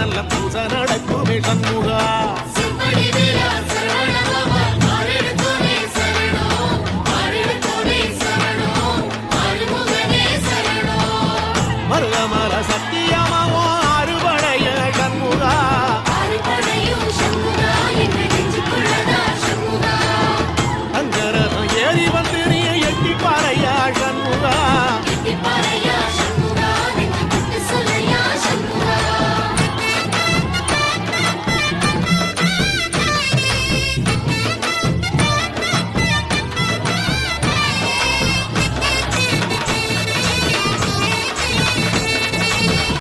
நல்ல பூசை நடக்குமே சண்முகா. மருகமர